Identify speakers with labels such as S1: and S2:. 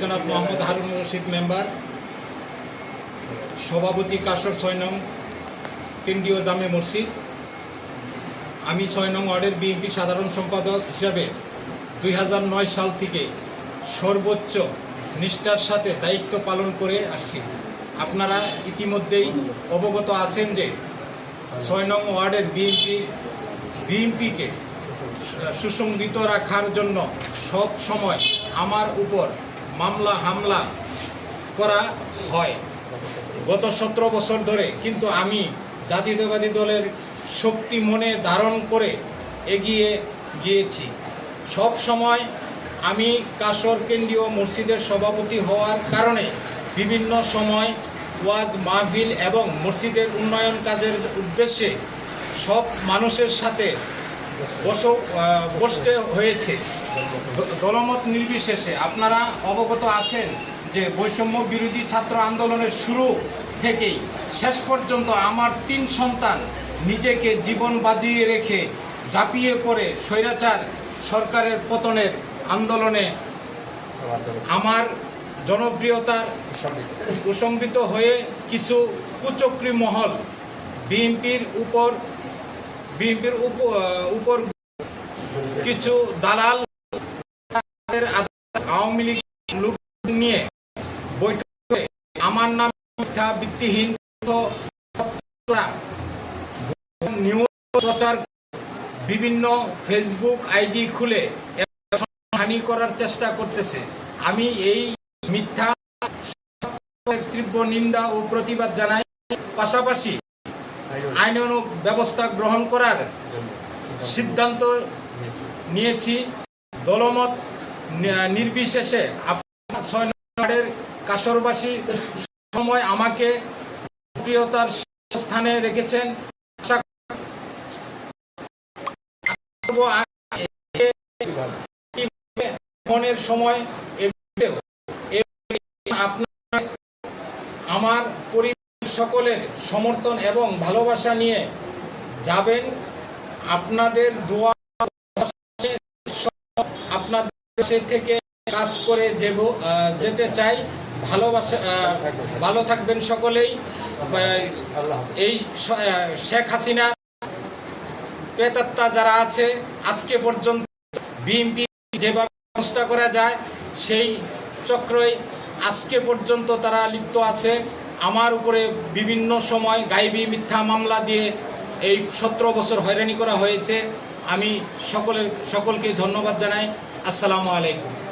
S1: জনাব মোহাম্মদ হারুন রশিদ মেম্বার, সভাপতি কাসর ছয় নং কেন্দ্রীয় জামে মসজিদ। আমি ছয় নং ওয়ার্ডের বিএনপি সাধারণ সম্পাদক হিসাবে দুই নয় সাল থেকে সর্বোচ্চ নিষ্ঠার সাথে দায়িত্ব পালন করে আসছি। আপনারা ইতিমধ্যেই অবগত আছেন যে ছয় নং ওয়ার্ডের বিএনপি, বিএনপিকে সুসংগঠিত রাখার জন্য সব সময় আমার উপর মামলা, হামলা করা হয়। গত সতেরো বছর ধরে কিন্তু আমি জাতীয়তাবাদী দলের শক্তি মনে ধারণ করে এগিয়ে গিয়েছি। সব সময় আমি কাসর কেন্দ্রীয় মসজিদের সভাপতি হওয়ার কারণে বিভিন্ন সময় ওয়াজ মাহফিল এবং মসজিদের উন্নয়ন কাজের উদ্দেশ্যে সব মানুষের সাথে বস বসতে হয়েছে। দলমত নির্বিশেষে আপনারা অবগত আছেন যে বৈষম্য বিরোধী ছাত্র আন্দোলনের শুরু থেকেই শেষ পর্যন্ত আমার তিন সন্তান নিজেকে জীবন বাজিয়ে রেখে ঝাঁপিয়ে পড়ে স্বৈরাচার সরকারের পতনের আন্দোলনে আমার জনপ্রিয়তার প্রশংসিত হয়ে কিছু কুচক্রী মহল বিএনপির উপর বিএনপির উপ- উপর কিছু দালাল আওয়ামী লীগ নিয়ে বৈঠক আমার নাম মিথ্যা, ভিত্তিহীন প্রচার বিভিন্ন ফেসবুক আইডি খুলে হানি করার চেষ্টা করতেছে। আমি এই মিথ্যা তীব্র নিন্দা ও প্রতিবাদ জানাই। পাশাপাশি আইনানুগ ব্যবস্থা গ্রহণ করার সিদ্ধান্ত নিয়েছি দলমত নির্বিশেষে আপনার কাসরবাসী সময় আমাকে প্রিয়তার স্থানে রেখেছেন মনের সময় আপনার আমার পরিবার সকলের সমর্থন এবং ভালোবাসা নিয়ে যাবেন। আপনাদের দোয়া আপনাদের দেশে থেকে কাজ করে যাব যেতে চাই। ভালোবাসা ভালো থাকবেন সকলেই। এই শেখ হাসিনা পেতাত্তা যারা আছে, আজকে পর্যন্ত বিএনপি যেভাবে সংস্থা করা যায়, সেই চক্রই আজকে পর্যন্ত তারা লিপ্ত আছে। আমার উপরে বিভিন্ন সময় গাইবি মিথ্যা মামলা দিয়ে এই সতেরো বছর হয়রানি করা হয়েছে। আমি সকলের, সকলকে ধন্যবাদ জানাই। আসসালামু আলাইকুম।